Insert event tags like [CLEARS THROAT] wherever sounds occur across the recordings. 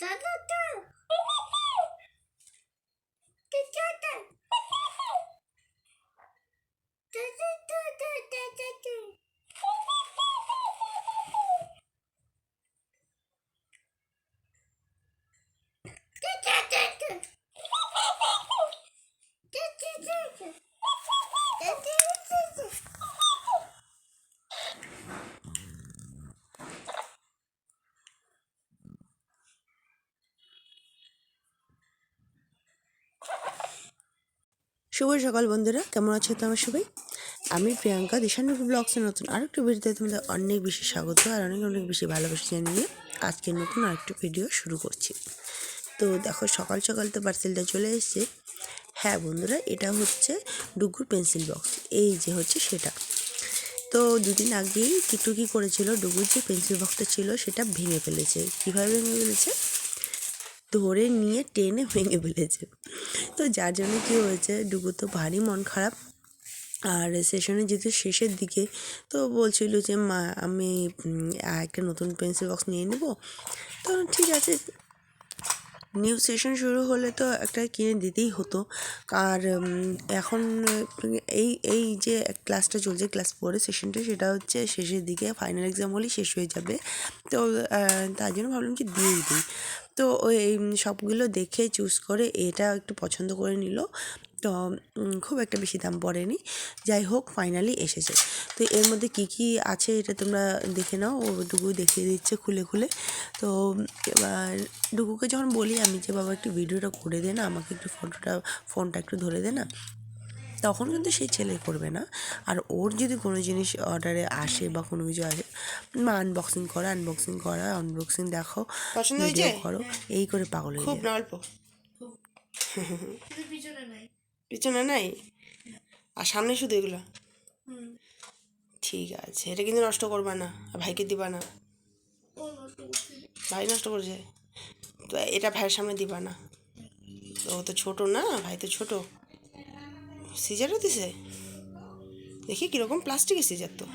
Dada. শুভ সকাল বন্ধুরা, কেমন আছো তোমার সবাই? আমি প্রিয়াঙ্কা দিশানুর ব্লগসের নতুন আরেকটু ভিডিওতে তোমাদের অনেক বেশি স্বাগত আর অনেক অনেক বেশি ভালোবাসা জানিয়ে আজকের নতুন আরেকটু ভিডিও শুরু করছি। তো দেখো, সকাল সকাল তো পার্সেলটা চলে এসেছে। হ্যাঁ বন্ধুরা, এটা হচ্ছে ডুগুর পেন্সিল বক্স এই যে হচ্ছে সেটা। তো দুদিন আগেই কিটু কী করেছিল ডুগুর যে পেন্সিল বক্সটা ছিল, সেটা ভেঙে ফেলেছে। কীভাবে ভেঙে ফেলেছে? ধরে নিয়ে টেনে ভেঙে ফেলেছে। তো যার জন্য কী হয়েছে ডুগু তো ভারী মন খারাপ। আর সেশনে যেহেতু শেষের দিকে, তো বলছিল যে, মা, আমি একটা নতুন পেন্সিল বক্স নিয়ে নেব। তো ঠিক আছে নিউ সেশন শুরু হলে তো একটা কিনে দিতেই হতো। আর এখন, এই এই যে ক্লাসটা চলছে ক্লাস ফোরের সেশনটা সেটা হচ্ছে শেষের দিকে ফাইনাল এক্সাম হলেই শেষ হয়ে যাবে। তো তার জন্য ভাবলাম কি দিয়েই দিই। তো ওই সবগুলো দেখে চুজ করে এটা একটু পছন্দ করে নিল। তো খুব একটা বেশি দাম পড়েনি। যাই হোক ফাইনালি এসেছে। তো এর মধ্যে কি কি আছে এটা তোমরা দেখে নাও। ও ডুগু দেখিয়ে দিচ্ছে খুলে খুলে। তো এবার ডুগুকে যখন বলি আমি যে বাবা একটু ভিডিওটা করে দে না আমাকে একটু ফটোটা ফোনটা একটু ধরে দে না তখন কিন্তু সেই ছেলে করবে না। আর ওর যদি কোনো জিনিস অর্ডারে আসে বা কোনো কিছু আসে মা আনবক্সিং করো আনবক্সিং করা আনবক্সিং দেখো ভিডিও করো। এই করে পাগল হয়ে খুব যায়। পিছনে নাই? আর সামনে শুধু এগুলো? ঠিক আছে এটা কিন্তু নষ্ট করবা না আর ভাইকে দিবা না। ভাই নষ্ট করছে? তো এটা ভাইয়ের সামনে দিবা না। তো ও তো ছোটো না ভাই তো ছোটো। সিজারও দিছে? দেখি কীরকম প্লাস্টিকের সিজার তো।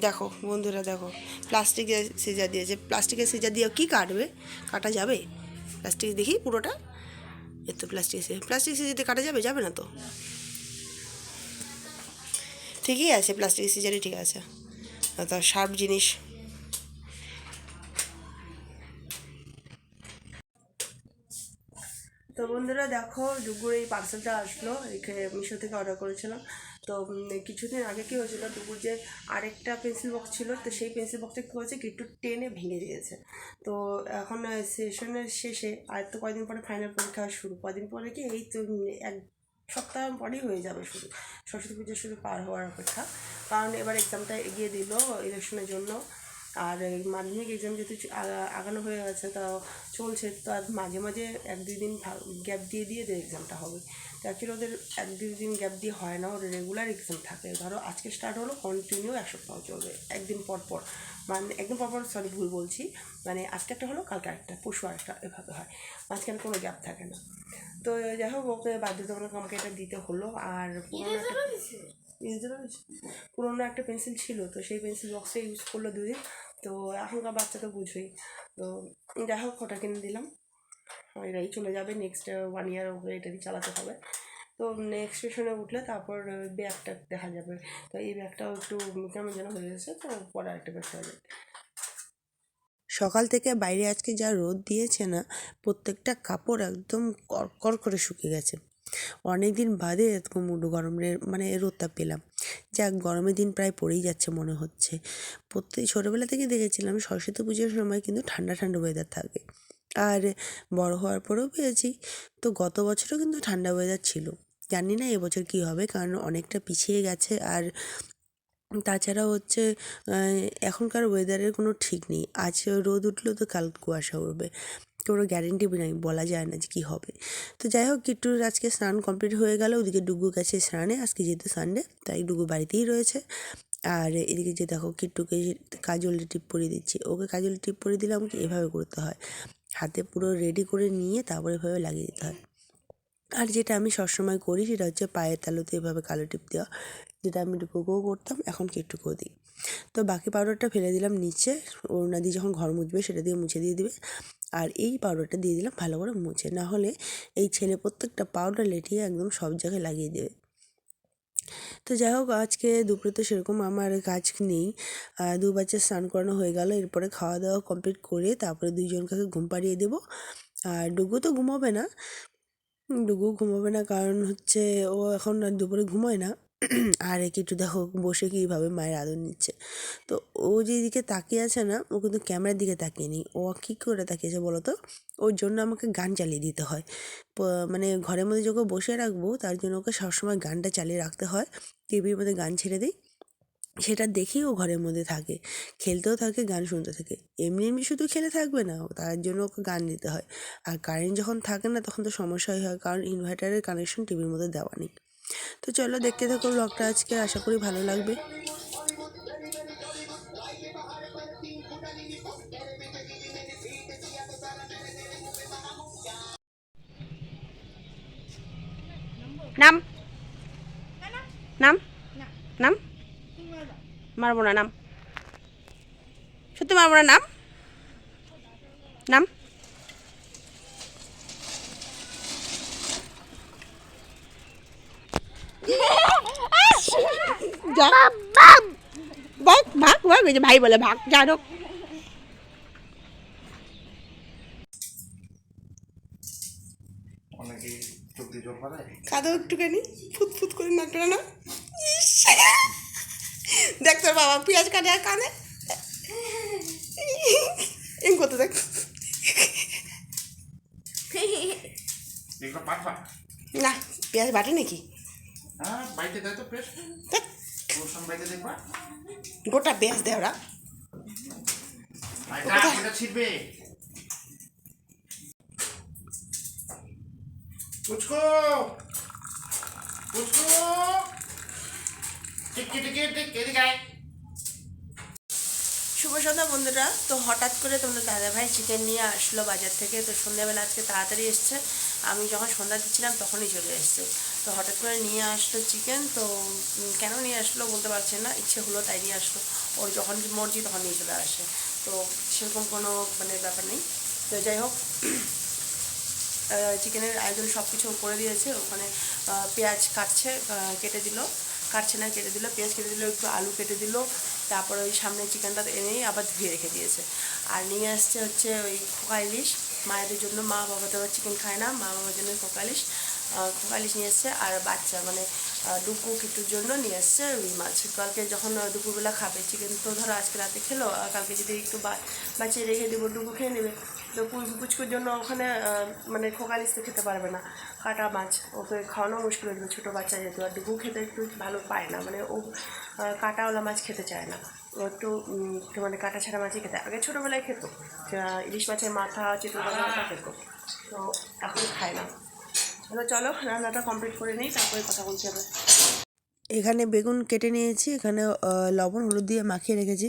দেখো বন্ধুরা দেখো। প্লাস্টিকের সিজার দিয়েছে। প্লাস্টিকের সিজার দিয়ে কী কাটবে? কাটা যাবে? প্লাস্টিক দেখি পুরোটা এর তো প্লাস্টিক সিজার প্লাস্টিক সিজার দিয়ে কাটা যাবে যাবে না তো? ঠিকই আছে প্লাস্টিক সিজারই ঠিক আছে। তো শার্প জিনিস। তো বন্ধুরা দেখো ডুগুর এই পার্সেলটা আসলো এখানে মিশো থেকে অর্ডার করেছিলাম। তো কিছুদিন আগে কী হয়েছিল, দুপুর যে আরেকটা পেন্সিল বক্স ছিল, তো সেই পেন্সিল বক্সটা কী হয়েছে কি, একটু টেনে ভেঙে দিয়েছে। তো এখন সেশনের শেষে আর তো কয়দিন পরে ফাইনাল পরীক্ষা শুরু? কদিন পরে কি এই তো এক সপ্তাহ পরেই হয়ে যাবে শুধু সরস্বতী পুজো শুধু পার হওয়ার অপেক্ষা। কারণ এবার এক্সামটা এগিয়ে দিল ইলেকশনের জন্য। আর এই মাধ্যমিক এক্সাম যেহেতু আগানো হয়ে গেছে তা চলছে তার মাঝে মাঝে এক দুই দিন গ্যাপ দিয়ে দিয়ে এদের এক্সামটা হবে। তো অ্যাকচুয়ালি ওদের এক দুই দিন গ্যাপ দিয়ে হয় না ওদের রেগুলার এক্সাম থাকে। ধরো আজকে স্টার্ট হলো কন্টিনিউ এক সপ্তাহ চলবে একদিন পর পর। মানে একদিন পর পর সরি ভুল বলছি। মানে আজকে একটা হলো কালকে একটা পরশু আরেকটা এভাবে হয়। মাঝখানে কোনো গ্যাপ থাকে না। তো যাই হোক ওকে বাধ্যতামূলক আমাকে এটা দিতে হলো আর পুরোনো একটা পুরোনো একটা পেন্সিল ছিল, তো সেই পেন্সিল বক্সে ইউজ করল দুদিন। তো এখনকার বাচ্চা তো বুঝবেই তো যাই হোক, ওটা কিনে দিলাম। এটাই চলে যাবে নেক্সট ওয়ান ইয়ার ওকে এটা দিয়ে চালাতে হবে। তো নেক্সট স্টেশনে উঠলে তারপর ব্যাগটা দেখা যাবে। তো এই ব্যাগটাও একটু কেমন যেন হয়ে গেছে, তো পরে আরেকটা ব্যাগ হয়ে যাবে। সকাল থেকে বাইরে আজকে যা রোদ দিয়েছে না, প্রত্যেকটা কাপড় একদম কড়কড় করে শুকিয়ে গেছে। অনেক দিন বাদে এরকম গরমের মানে রোদটা পেলাম। যাক, গরমের দিন প্রায় পড়েই যাচ্ছে মনে হচ্ছে। প্রত্যেক ছোটোবেলা থেকে দেখেছিলাম, সরস্বতী পুজোর সময় কিন্তু ঠান্ডা ঠান্ডা ওয়েদার থাকে। আর বড় হওয়ার পরেও পেয়েছি। তো গত বছরও কিন্তু ঠান্ডা ওয়েদার ছিল। জানি না এবছর কী হবে, কারণ অনেকটা পিছিয়ে গেছে। আর তাছাড়া হচ্ছে এখনকার ওয়েদারের কোনো ঠিক নেই। আজ রোদ উঠলেও তো কাল কুয়াশা উঠবে কোনো গ্যারেন্টি নাই, বলা যায় না যে কী হবে। তো যাই হোক কিট্টুর আজকে স্নান কমপ্লিট হয়ে গেল। ওদিকে ডুগু গেছে স্নানে, আজকে যেহেতু সানডে তাই ডুগু বাড়িতেই রয়েছে। আর এদিকে যে দেখো কিট্টুকে কাজলের টিপ পরিয়ে দিচ্ছি। ওকে কাজলের টিপ পরিয়ে দিলে আমাকে এভাবে করতে হয়। হাতে পুরো রেডি করে নিয়ে তারপরে এভাবে লাগিয়ে দিতে হয়। আর যেটা আমি সবসময় করি, সেটা হচ্ছে পায়ের তালুতে এভাবে কালো টিপ দেওয়া। যেটা আমি টুকুকেও করতাম, এখন কিট্টুকেও দিই। তো বাকি পাউডারটা ফেলে দিলাম নিচে। ওড়না দিয়ে যখন ঘর মুছবে, সেটা দিয়ে মুছে দিয়ে দিবে। আর এই পাউডারটা দিয়ে দিলাম ভালো করে মুছে। না হলে এই ছেলে প্রত্যেকটা পাউডার লেটিয়ে একদম সব জায়গায় লাগিয়ে দেবে। তো যাই হোক, আজকে দুপুরে তো সেরকম আমার কাজ নেই। দু বাচ্চা স্নান করানো হয়ে গেল, এরপরে খাওয়া দাওয়া কমপ্লিট করে তারপরে দুইজনকে ঘুম পাড়িয়ে দেবো। আর ডুগু তো ঘুমাবে না। ডুগু ঘুমাবে না কারণ হচ্ছে ও এখন আর দুপুরে ঘুমোয় না। [CLEARS THROAT] আর একে একটু দেখো বসে কীভাবে মায়ের আদর নিচ্ছে। তো ও যেদিকে তাকিয়ে আছে না, ও কিন্তু ক্যামেরার দিকে তাকিয়ে নেই। ও কী করে তাকিয়েছে বলো তো? ওর জন্য আমাকে গান চালিয়ে দিতে হয়। মানে ঘরের মধ্যে যখন বসে রাখব, তার জন্য ওকে সবসময় গানটা চালিয়ে রাখতে হয়। টিভির মধ্যে গান ছেড়ে দিই। সেটা দেখেই ও ঘরের মধ্যে থাকে। খেলতেও থাকে, গান শুনতে থাকে। এমনি এমনি শুধু খেলে থাকবে না, তার জন্য ওকে গান দিতে হয়। আর কারেন্ট যখন থাকে না, তখন তো সমস্যাই হয়, কারণ ইনভার্টারের কানেকশন টিভির মধ্যে দেওয়া নেই। তো চলো দেখতে থাকো ব্লগটা আজকে, আশা করি ভালো লাগবে। নাম? নাম? নাম? মারবো না, নাম। সত্যি মারবো না, নাম? নাম যা ভাগ ভাগ যে ভাই বলে ভাগ যা একটুখানি ফুট ফুট করে নাকটা না দেখ তোর বাবা পেঁয়াজ কাটে আর কানে। এম করতে দেখ। না পেঁয়াজ বাটে নাকি? হ্যাঁ বাড়িতে দেয় তো পেস্ট। দেখবা? গোটা পেঁয়াজ দেয় ওরা। ছিটবে? পুচকো! পুচকো! টিকি টিকি টিক এদিকে আয়। শুভ সন্ধ্যা বন্ধুরা। তো হঠাৎ করে তোমাদের দাদাভাই চিকেন নিয়ে আসলো বাজার থেকে। তো সন্ধ্যাবেলা আজকে তাড়াতাড়ি এসছে। আমি যখন সন্ধ্যা দিচ্ছিলাম তখনই চলে এসছে। তো হঠাৎ করে নিয়ে আসলো চিকেন তো কেন নিয়ে আসলো বলতে পারছি না, ইচ্ছে হলো তাই নিয়ে আসলো। ওর যখন মর্জি তখন নিয়ে চলে আসে। তো সেরকম কোনো মানে ব্যাপার নেই। তো যাই হোক [CLEARS THROAT] চিকেনের আয়োজন সব কিছু করে দিয়েছে। ওখানে পেঁয়াজ কাটছে কেটে দিল। কাটছে না, কেটে দিল। পেঁয়াজ কেটে দিল, একটু আলু কেটে দিল। তারপরে ওই সামনে চিকেনটা এনেই আবার ধুয়ে রেখে দিয়েছে। আর নিয়ে আসছে হচ্ছে ওই খোকা ইলিশ। মায়েদের জন্য মা বাবা তো চিকেন খায় না। মা বাবার জন্য খোকা ইলিশ। আহ, খোকা ইলিশ নিয়ে এসছে আর বাচ্চা মানে ডুকু কিটুর জন্য নিয়ে এসছে রুই মাছ। কালকে যখন দুপুরবেলা খাবে চিকেন তো ধরো আজকে রাতে খেলো কালকে যদি একটু বাঁচিয়ে রেখে দেবো ডুকু খেয়ে নেবে। তো পুচকুর জন্য ওখানে মানে খোকালিশ তো খেতে পারবে না। কাটা মাছ ওকে খাওয়ানো মুশকিল হয়ে যাবে ছোটো বাচ্চা যেহেতু আর ডুবু খেতে একটু ভালো পায় না। মানে ও কাঁটাওয়ালা মাছ খেতে চায় না। ও একটু মানে কাটা ছাড়া মাছই খেতে আগে ছোটোবেলায় খেত। ইলিশ মাছের মাথা চিতল মাথা খেত। তো এখন খায় না। তো চলো, রান্নাটা কমপ্লিট করে নিই, তারপরে কথা বলতে হবে এখানে বেগুন কেটে নিয়েছি, এখানে লবণ, হলুদ দিয়ে মাখিয়ে রেখেছি।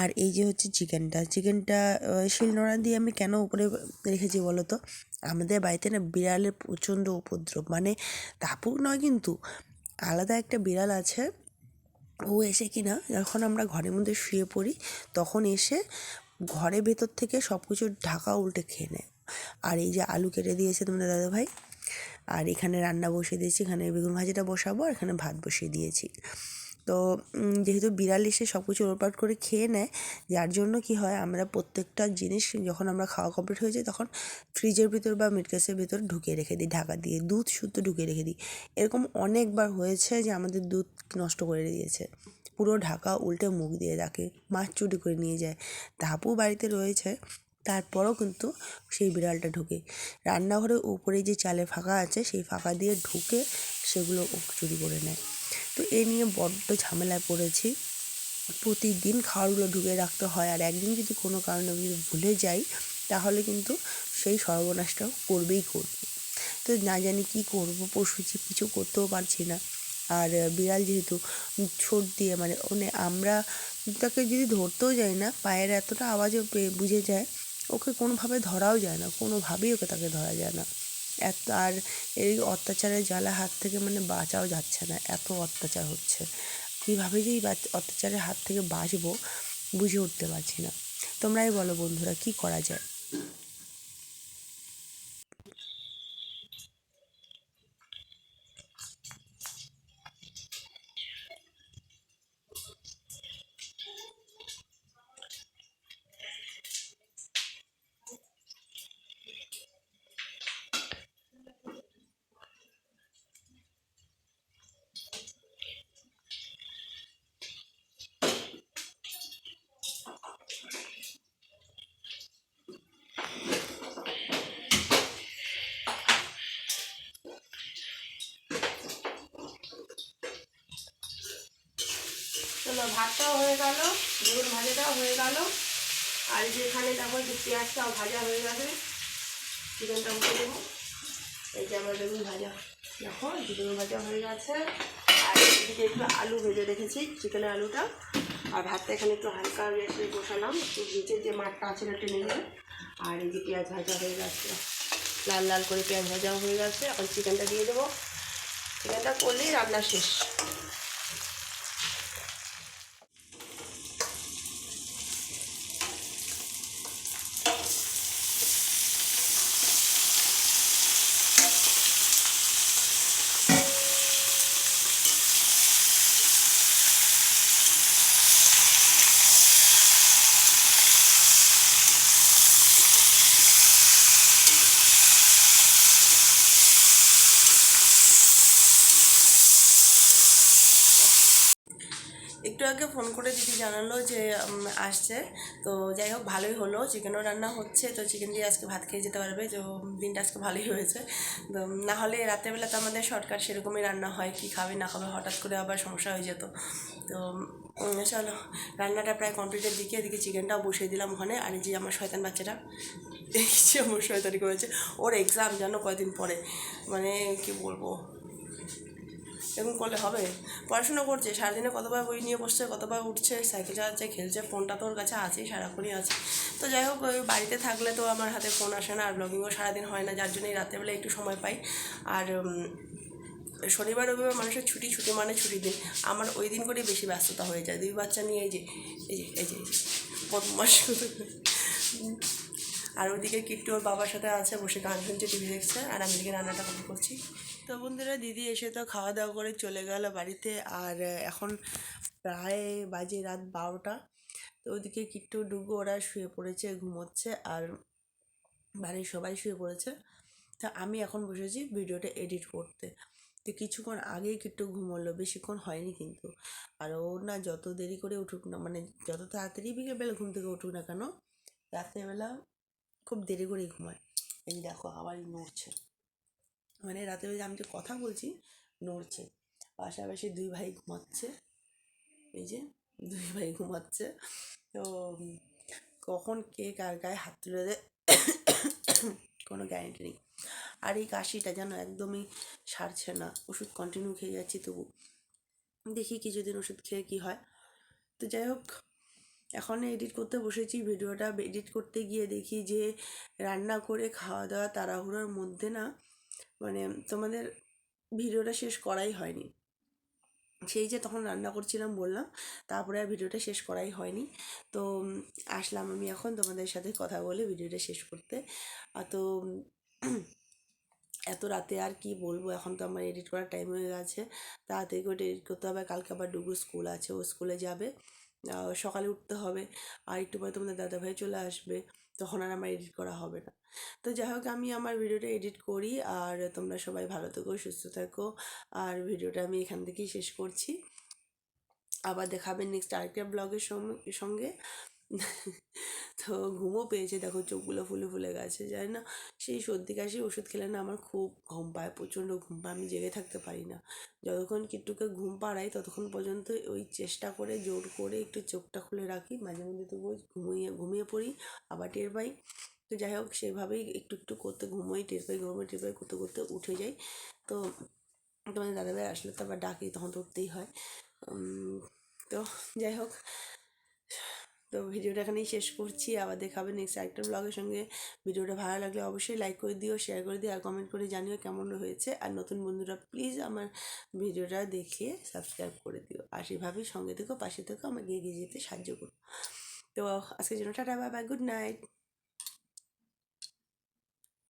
আর এই যে হচ্ছে চিকেনটা চিকেনটা শিলনোড়া দিয়ে আমি কেন উপরে রেখেছি বলো তো? আমাদের বাড়িতে না বিড়ালের প্রচণ্ড উপদ্রব মানে তাপুর নয় কিন্তু আলাদা একটা বিড়াল আছে, ও এসে কি না যখন আমরা ঘরের মধ্যে শুয়ে পড়ি, তখন এসে ঘরের ভেতর থেকে সব কিছু ঢাকা উল্টে খেয়ে নেয়। আর এই যে আলু কেটে দিয়েছে তোমাদের দাদাভাই আর এখানে রান্না বসিয়ে দিয়েছি, এখানে বেগুন ভাজিটা বসাবো আর এখানে ভাত বসিয়ে দিয়েছি। তো যেহেতু বিড়াল এসে সব কিছু ওলটপাট করে খেয়ে নেয়, যার জন্য কি হয়, আমরা প্রত্যেকটা জিনিস যখন আমরা খাওয়া কমপ্লিট হয়ে যায়, তখন ফ্রিজের ভিতর বা মিটকেসের ভিতর ঢুকিয়ে রেখে দিই, ঢাকা দিয়ে দুধ শুদ্ধ ঢুকিয়ে রেখে দিই। এরকম অনেকবার হয়েছে যে আমাদের দুধ নষ্ট করে দিয়েছে। পুরো ঢাকা উল্টে মুখ দিয়ে রাখে মাছ চুরি করে নিয়ে যায়। ধাপু বাড়িতে রয়েছে? তারপরেও কিন্তু সেই বিড়ালটা ঢুকে। রান্নাঘরের উপরে যে চালে ফাঁকা আছে, সেই ফাঁকা দিয়ে ঢুকে সেগুলো চুরি করে নেয়। তো এ নিয়ে বড্ড ঝামেলায় পড়েছি। প্রতিদিন খাবারগুলো ঢুকে রাখতে হয় আর একদিন যদি কোনো কারণে যদি ভুলে যাই, তাহলে কিন্তু সেই সর্বনাশটাও করবেই করবে। তো না জানি কি করব, পশু কিছু করতেও পারছি না। আর বিড়াল যেহেতু ছোট দিয়ে মানে মানে আমরা তাকে যদি ধরতেও যাই না, পায়ের এতটা আওয়াজও বুঝে যায় ওকে কোনোভাবে ধরাও যায় না, কোনোভাবেই ওকে তাকে ধরা যায় না। এত, আর এই অত্যাচারের জ্বালা হাত থেকে মানে বাঁচাও যাচ্ছে না, এত অত্যাচার হচ্ছে। কীভাবে যে এই অত্যাচারের হাত থেকে বাঁচবো বুঝে উঠতে পারছি না। তোমরাই বলো বন্ধুরা, কি করা যায়? ভাতটাও হয়ে গেল, বেগুন ভাজাটাও হয়ে গেল। আর যেখানে দেখো যে পেঁয়াজটাও ভাজা হয়ে গেছে, চিকেনটা উঠে দেবো। এই যে আমার বেগুন ভাজা। দেখো, বেগুন ভাজা হয়ে গেছে। আর এদিকে একটু আলু ভেজে রেখেছি, চিকেনের আলুটা। আর ভাতটা এখানে একটু হালকা রেখে বসালাম। একটু নিচের যে মাঠটা আছে না টেনে নেবে আর এই যে পেঁয়াজ ভাজা হয়ে গেছে। লাল লাল করে পেঁয়াজ ভাজাও হয়ে গেছে। এখন চিকেনটা দিয়ে দেবো। চিকেনটা করলেই রান্না শেষ। আগে ফোন করে দিদি জানালো যে আসছে। তো যাই হোক, ভালোই হলো। চিকেনও রান্না হচ্ছে, তো চিকেন দিয়ে আজকে ভাত খেয়ে যেতে পারবে। তো দিনটা আজকে ভালোই হয়েছে। তো না হলে রাত্রেবেলা তো আমাদের শর্টকাট সেরকমই রান্না হয়, কি খাবে না খাবে, হঠাৎ করে আবার সমস্যা হয়ে যেত। তো চলো, রান্নাটা প্রায় কমপ্লিটের দিকে, এদিকে চিকেনটাও বসিয়ে দিলাম ওখানে। আর যে আমার শয়তান বাচ্চাটা দেখছি আমার শয়তানি করেছে, ওর এক্সাম জানো কয়দিন পরে? মানে কি বলব? এরকম করলে হবে? পড়াশোনা করছে, সারাদিনে কতবার বই নিয়ে বসছে, কতবার উঠছে, সাইকেল চালাচ্ছে, খেলছে, ফোনটা তো ওর কাছে আছেই সারাক্ষণই আছে। তো যাই হোক, ওই বাড়িতে থাকলে তো আমার হাতে ফোন আসে না, আর ব্লগিংও সারাদিন হয় না, যার জন্যই রাত্রেবেলা একটু সময় পাই। আর শনিবার, রবিবার মানুষের ছুটি ছুটি মানে ছুটির দিন। আমার ওই দিন করেই বেশি ব্যস্ততা হয়ে যায়। দুই বাচ্চা নিয়ে এই যে এই যে এই যে এই যে বদমাস আর ওদিকে কিট্টু ওর বাবার সাথে আছে, বসে গান শুনছে, টিভি দেখছে, আর আমি এদিকে রান্নাটা কমপ্লিট করছি। তো বন্ধুরা, দিদি এসে তো খাওয়া দাওয়া করে চলে গেল বাড়িতে, আর এখন প্রায় বাজে রাত বারোটা। তো ওদিকে কিট্টু, ডুগু ওরা শুয়ে পড়েছে, ঘুমোচ্ছে, আর বাড়ির সবাই শুয়ে পড়েছে। তা আমি এখন বসেছি ভিডিওটা এডিট করতে। তো কিছুক্ষণ আগেই কিট্টু ঘুমোলো, বেশিক্ষণ হয়নি কিন্তু। আর ও না যত দেরি করে উঠুক না মানে যত তাড়াতাড়ি বিকেলবেলা ঘুম থেকে উঠুক না কেন, রাত্রেবেলা খুব দেরি করেই ঘুমায়। এই দেখো আবারই নড়ছে। মানে রাতে আমি যে কথা বলছি, নড়ছে। পাশাপাশি দুই ভাই ঘুমাচ্ছে। এই যে দুই ভাই ঘুমাচ্ছে। তো কখন কে কার গায়ে হাত তুলে দেয়, কোনো গ্যারেন্টি নেই। আর এই কাশিটা যেন একদমই সারছে না। ওষুধ কন্টিনিউ খেয়ে যাচ্ছি তবু। দেখি কিছুদিন ওষুধ খেয়ে কী হয়। তো যাই হোক এখন এডিট করতে বসেছি, ভিডিওটা এডিট করতে গিয়ে দেখি যে রান্না করে খাওয়া দাওয়া তাড়াহুড়োর মধ্যে না মানে তোমাদের ভিডিওটা শেষ করাই হয়নি। সেই যে তখন রান্না করছিলাম বললাম, তারপরে আর ভিডিওটা শেষ করাই হয়নি। তো আসলাম আমি এখন তোমাদের সাথে কথা বলে ভিডিওটা শেষ করতে। তো এত রাতে আর কি বলব, এখন তো আমার এডিট করার টাইম হয়ে গেছে, তাড়াতাড়ি করে এডিট করতে হবে। কালকে আবার ডুগু স্কুল আছে, ও স্কুলে যাবে। সকালে উঠতে হবে। আর একটু পরে তোমাদের দাদাভাই চলে আসবে। তখন আর আমার এডিট করা হবে না। তো যাই হোক, আমি আমার ভিডিওটা এডিট করি। আর তোমরা সবাই ভালো থেকো, সুস্থ থাকো। আর ভিডিওটা আমি এখান থেকেই শেষ করছি। আবার দেখাবেন নেক্সট আরেকটা ব্লগের সঙ্গে। [LAUGHS] তো ঘুমও পেয়েছে দেখো চোখগুলো ফুলে ফুলে গেছে, জানি না। সেই সর্দি কাশি ওষুধ খেলে না আমার খুব ঘুম পায়, প্রচণ্ড ঘুম পায়, আমি জেগে থাকতে পারি না। যতক্ষণ কিট্টুকে ঘুম পাড়াই, ততক্ষণ পর্যন্ত ওই চেষ্টা করে, জোর করে একটু চোখটা খুলে রাখি। মাঝে মধ্যে তবুও ঘুমিয়ে ঘুমিয়ে পড়ি, আবার টের পাই। তো যাই হোক, সেভাবেই একটু একটু করতে ঘুমোই, টের পাই, ঘুমোই, টের পাই, করতে করতে উঠে যাই। তো তোমাদের দাদাভাই আসলে তো আবার ডাকি, তখন তো উঠতেই হয়। তো যাই হোক তো ভিডিওটা এখানেই শেষ করছি। আবার দেখাবে নেক্সট আরেকটা ব্লগের সঙ্গে। ভিডিওটা ভালো লাগলে অবশ্যই লাইক করে দিও শেয়ার করে দিও, আর কমেন্ট করে জানিও কেমন হয়েছে। আর নতুন বন্ধুরা প্লিজ আমার ভিডিওটা দেখিয়ে সাবস্ক্রাইব করে দিও। আর সেভাবেই সঙ্গে থেকো, পাশে থেকো, আমাকে এগিয়ে যেতে সাহায্য করো। তো আজকের জন্য টাটা বাই গুড নাইট